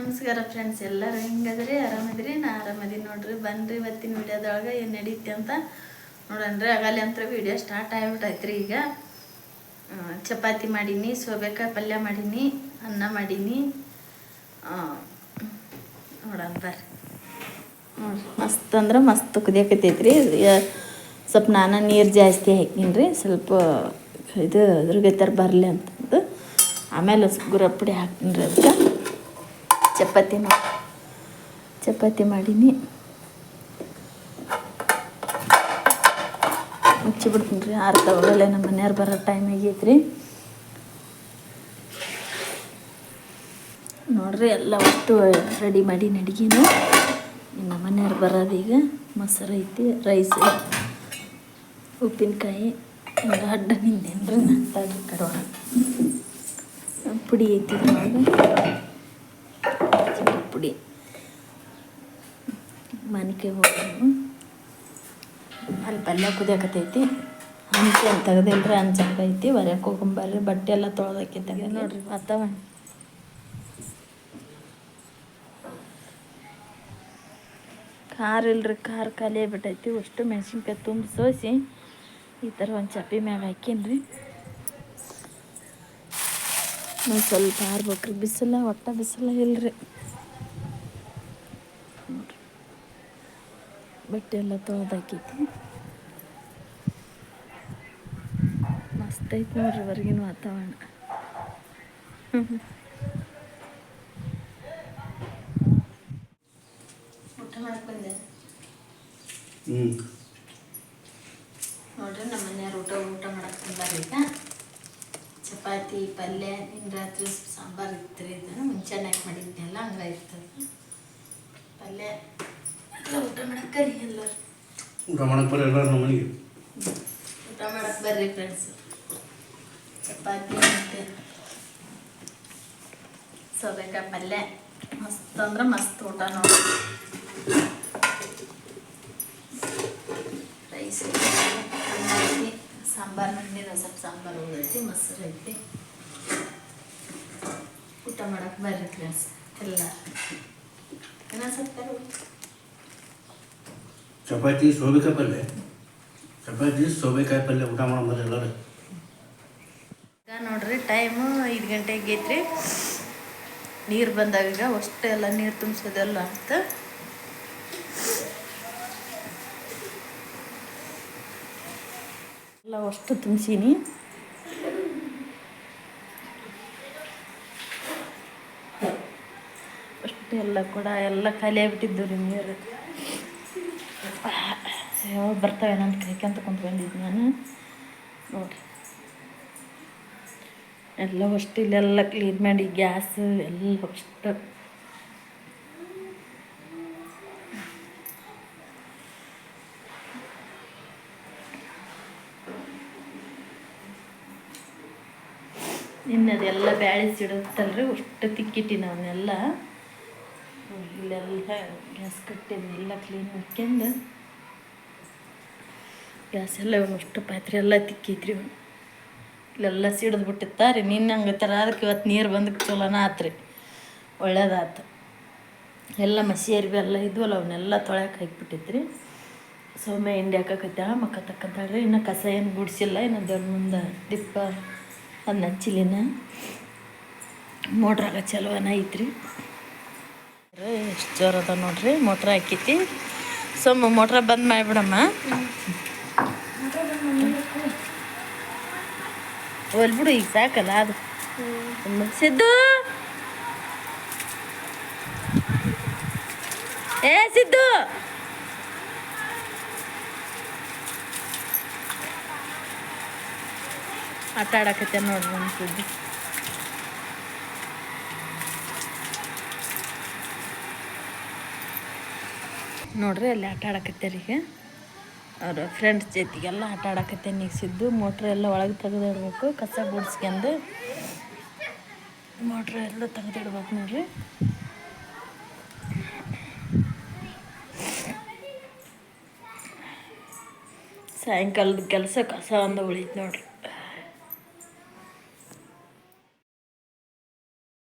ನಮಸ್ಕಾರ ಫ್ರೆಂಡ್ಸ್ ಎಲ್ಲರೂ ಹೆಂಗದ್ರಿ ಆರಾಮದ್ರಿ ನಾ ಆರಾಮದೀನಿ ನೋಡ್ರಿ. ಬನ್ರಿ ಇವತ್ತಿನ ವಿಡಿಯೋದೊಳಗೆ ಏನು ನಡೀತಿ ಅಂತ ನೋಡನ್ರಿ ಆಗಲಿ ಅಂತ ವಿಡಿಯೋ ಸ್ಟಾರ್ಟ್ ಆಗಿಬಿಟ್ಟೈತ್ರಿ ಈಗ. ಚಪಾತಿ ಮಾಡೀನಿ, ಸೋಬೇಕಾಯಿ ಪಲ್ಯ ಮಾಡೀನಿ, ಅನ್ನ ಮಾಡೀನಿ. ನೋಡೋಣ ಬರ್ರಿ. ಮಸ್ತ್ ಅಂದ್ರೆ ಮಸ್ತ್ ಕುದಿಯಕತ್ತೈತ್ರಿ ಸ್ವಲ್ಪ ನಾನು ನೀರು ಜಾಸ್ತಿ ಹಾಕೀನಿ ರೀ. ಸ್ವಲ್ಪ ಇದು ಅದ್ರಗೈತಾರೆ ಬರಲಿ ಅಂತಂದು. ಆಮೇಲೆ ಗುರಪ್ಪಡಿ ಪುಡಿ ಹಾಕ್ತೀನಿ ರೀ ಅದಕ್ಕೆ. ಚಪಾತಿ ಮಾಡಿ ಚಪಾತಿ ಮಾಡೀನಿ. ಮುಚ್ಚಿಬಿಡ್ತೀನಿ ರೀ, ಆರು ತಗೊಳ್ಳಲೆ ನಮ್ಮ ಮನೆಯವ್ರು ಬರೋ ಟೈಮ್ ಆಗೈತ್ರಿ. ನೋಡ್ರಿ, ಎಲ್ಲ ಒಟ್ಟು ರೆಡಿ ಮಾಡಿ ಅಡಿಗೆನು. ಇನ್ನು ಮನೆಯವ್ರು ಈಗ ಮೊಸರು ಐತಿ ರೈಸ್ ಉಪ್ಪಿನಕಾಯಿ ಎಲ್ಲ ಅಡ್ಡ ನಿಂದೇನ್ರಿ ನಾನು ಕಡೋಣ ಪುಡಿ ಐತಿ ಇದ್ರೊಳಗೆ ಚಿಕ್ಕಿ ಪುಡಿ ಮಾನಿಕಾಯಿ ಹೋಗಿ ಅಲ್ಲಿ ಪಲ್ಯ ಕುದಿಯಾಕತೈತಿ ಹಂಚಿ ಅಂತ ತೆಗ್ದಿಲ್ರಿ ಹಂಚಾಗೈತಿ ಹೊರಕ್ಕೆ ಹೋಗಂಬರ್ರಿ ಬಟ್ಟೆ ಎಲ್ಲ ತೊಳ್ದಾಕಿದ್ದಾಗ ನೋಡ್ರಿ ವಾತಾವರಣ. ಖಾರ ಇಲ್ರಿ ಖಾರ ಖಾಲಿ ಆಗ್ಬಿಟ್ಟೈತಿ. ಅಷ್ಟು ಮೆಣಸಿನ್ಕಾಯಿ ತುಂಬ ಸೋಸಿ ಈ ಥರ ಒಂದು ಚಪ್ಪಿ ಮ್ಯಾಗ ಹಾಕೀನಿ ನಾವು ಸ್ವಲ್ಪ ಆರ್ಬೇಕ್ರಿ. ಬಿಸಿಲ ಒಟ್ಟ ಬಿಸಿಲ ಇಲ್ರಿ ನೋಡ್ರಿ ಬಟ್ಟೆ ಎಲ್ಲ ತೊಳೆದಾಕಿತ್ತು ಮಸ್ತ್ ಐತೆ ನೋಡ್ರಿ ಹೊರಗಿನ ವಾತಾವರಣ. ಊಟ ಮಾಡಕ್ ಬಂದೆ. ನೋಡ್ರಿ ನಮ್ಮ ಮನೆಯವ್ರು ಊಟ ಊಟ ಮಾಡಕ್ಕೆ ಬಂದಾರ ಈಗ. ಚಪಾತಿ ಪಲ್ಯ ನಿನ್ನ ರಾತ್ರಿ ಸಾಂಬಾರು ಇತ್ತು ರೀ ಇದನ್ನು ಮುಂಚೆನೆ ಮಾಡಿದ್ನೆಲ್ಲ ಹಂಗೆ ಇರ್ತದೆ ಪಲ್ಯ. ಊಟ ಮಾಡಕ್ಕೆ ಕರಿ ಎಲ್ಲರೂ. ಊಟ ಮಾಡಕ್ಕೆ ಬರೋ ಎಲ್ಲರೂ ನಮ್ಮ ಮನೆಗೆ. ಊಟ ಮಾಡಕ್ಕೆ ಬರ್ರಿ ಫ್ರೆಂಡ್ಸ್ ಚಪಾತಿ ಮತ್ತು ಸೌತೆಕಾಯಿ ಪಲ್ಯ. ಮಸ್ತ್ ಅಂದ್ರೆ ಮಸ್ತ್ ಊಟ ನೋಡಿ ರೈಸ್ ಐತಿ ಸಾಂಬಾರು ಮಾಡಿದ ಸ್ವಲ್ಪ ಸಾಂಬಾರು ಉಳಿದೈತಿ ಮೊಸರು ಐತಿ. ಊಟ ಮಾಡಕ್ಕೆ ಬರ್ರಿ ಫ್ರೆಂಡ್ಸ್ ಎಲ್ಲ ಏನ ಸ್ವಲ್ಪ ಚಪಾತಿ ಸೋಬೆಕಾಯಿ ಪಲ್ಯ ಚಪಾತಿ ಸೋಬೆಕಾಯಿ ಪಲ್ಯ ಊಟ ಮಾಡೋ ಎಲ್ಲರೂ. ಈಗ ನೋಡ್ರಿ ಟೈಮು ಐದು ಗಂಟೆಗೆ ಐತ್ರಿ. ನೀರು ಅಷ್ಟು ಎಲ್ಲ ನೀರು ತುಂಬಿಸೋದೆಲ್ಲ ಅಂತ. ಎಲ್ಲ ಅಷ್ಟು ತುಂಬಿಸೀನಿ. ಅಷ್ಟು ಎಲ್ಲ ಕೂಡ ಎಲ್ಲ ಖಾಲಿ ಆಗ್ಬಿಟ್ಟಿದ್ದು ರೀ ನೀರು. ಯಾವಾಗ ಬರ್ತವೆ ನಾನು ಕಾಯ್ಕೊಂತ ಕುಂತ್ಕೊಂಡಿದ್ದು ನಾನು. ನೋಡಿರಿ ಎಲ್ಲ ಅಷ್ಟು, ಇಲ್ಲೆಲ್ಲ ಕ್ಲೀನ್ ಮಾಡಿ ಗ್ಯಾಸ್ ಎಲ್ಲ ಅಷ್ಟು. ಇನ್ನದೆಲ್ಲ ಬ್ಯಾಳಿಸಿಡುತ್ತಲ್ರಿ ಅಷ್ಟು ತಿಕ್ಕಿಟ್ಟಿನ ಅವನ್ನೆಲ್ಲ ಇಲ್ಲೆಲ್ಲ ಗ್ಯಾಸ್ ಕಟ್ಟಿನ ಎಲ್ಲ ಕ್ಲೀನ್ ಮಾಡ್ಕೊಂಡು. ಗ್ಯಾಸ್ ಎಲ್ಲ ಅಷ್ಟು ಪಾತ್ರೆ ಎಲ್ಲ ತಿಕ್ಕೈತ್ರಿ ಇವ್ನು. ಇಲ್ಲೆಲ್ಲ ಸಿಡಿದು ಬಿಟ್ಟಿತ್ತಾರೆ ನಿನ್ನ ಹಂಗೆ ಥರ ಅದಕ್ಕೆ ಇವತ್ತು ನೀರು ಬಂದಕ್ಕೆ ಚಲೋನ ಆತ್ರಿ ಒಳ್ಳೇದಾತು. ಎಲ್ಲ ಮಸಿ ಅರಿವಿ ಎಲ್ಲ ಇದ್ವಲ್ಲ ಅವನ್ನೆಲ್ಲ ತೊಳ್ಯಾಕೆ ಹಾಕ್ಬಿಟ್ಟಿದ್ರಿ ಸೌಮ್ಯ ಹಿಂಡಿ ಹಾಕಕತ್ತಾಳ, ಮಕ್ಕ ತಕ್ಕಂತಾಳ್ರಿ ಇನ್ನು ಕಸ ಏನು ಗುಡಿಸಿಲ್ಲ, ಇನ್ನು ದೇವ್ರ ಮುಂದೆ ದಿಪ್ಪ ಅದನ್ನ ಹಚ್ಚಿಲಿನ. ಮೋಟ್ರಾಗ ಚಲೋನ ಐತ್ರಿ. ಎಷ್ಟು ಜೋರದ ಅದ ನೋಡ್ರಿ, ಮೋಟ್ರ್ ಹಾಕೈತಿ. ಸೊಮ್ಮ ಮೋಟ್ರ ಬಂದ್ ಮಾಡಿಬಿಡಮ್ಮ. ಬಿಡು ಈಗ ಸಾಕಲ್ಲ ಅದು ಸಿದ್ದು ಏ ಸಿದ್ದು. ಆಟ ಆಡಕತ್ತೆ ನೋಡಿ ನನ್ನ ಸಿದ್ದು. ನೋಡ್ರಿ ಅಲ್ಲಿ ಆಟ ಆಡಕತ್ತೆ ಈಗ. ಅವ್ರ ಫ್ರೆಂಡ್ಸ್ ಜೊತೆಗೆಲ್ಲ ಆಟ ಆಡಕತ್ತೆ ಈಗ ಸಿದ್ದು ಮೋಟ್ರ್ ಎಲ್ಲ ಒಳಗೆ ತೆಗೆದಿಡ್ಬೇಕು, ಕಸ ಗುಡಿಸ್ಕೊಂಡು ಮೋಟ್ರ್ ಎಲ್ಲ ತೆಗೆದಿಡ್ಬೇಕು ನೋಡ್ರಿ. ಸಾಯಂಕಾಲದ ಕೆಲಸ ಕಸ ಅಂದ ಉಳಿತು ನೋಡ್ರಿ.